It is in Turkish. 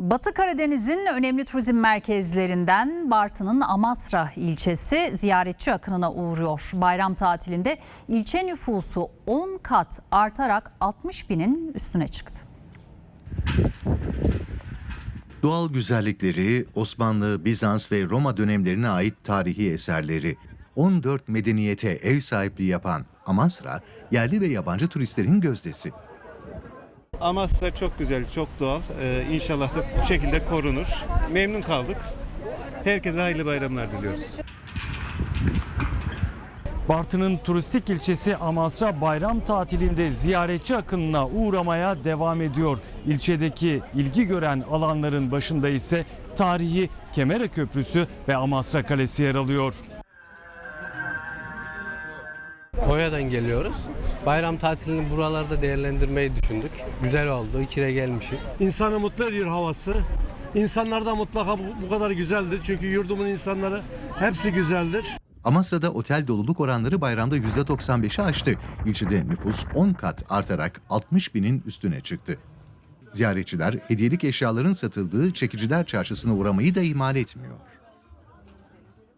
Batı Karadeniz'in önemli turizm merkezlerinden Bartın'ın Amasra ilçesi ziyaretçi akınına uğruyor. Bayram tatilinde ilçe nüfusu 10 kat artarak 60 binin üstüne çıktı. Doğal güzellikleri, Osmanlı, Bizans ve Roma dönemlerine ait tarihi eserleri, 14 medeniyete ev sahipliği yapan Amasra, yerli ve yabancı turistlerin gözdesi. Amasra çok güzel, çok doğal. Ee, inşallah da bu şekilde korunur. Memnun kaldık. Herkese hayırlı bayramlar diliyoruz. Bartın'ın turistik ilçesi Amasra bayram tatilinde ziyaretçi akınına uğramaya devam ediyor. İlçedeki ilgi gören alanların başında ise tarihi Kemere Köprüsü ve Amasra Kalesi yer alıyor. Konya'dan geliyoruz. Bayram tatilini buralarda değerlendirmeyi düşündük. Güzel oldu. İkire gelmişiz. İnsanı mutlu ediyor havası. İnsanlar da mutlaka bu, bu kadar güzeldir. Çünkü yurdumun insanları hepsi güzeldir. Amasra'da otel doluluk oranları bayramda %95'i aştı. İlçede nüfus 10 kat artarak 60 binin üstüne çıktı. Ziyaretçiler hediyelik eşyaların satıldığı Çekiciler Çarşısı'na uğramayı da ihmal etmiyor.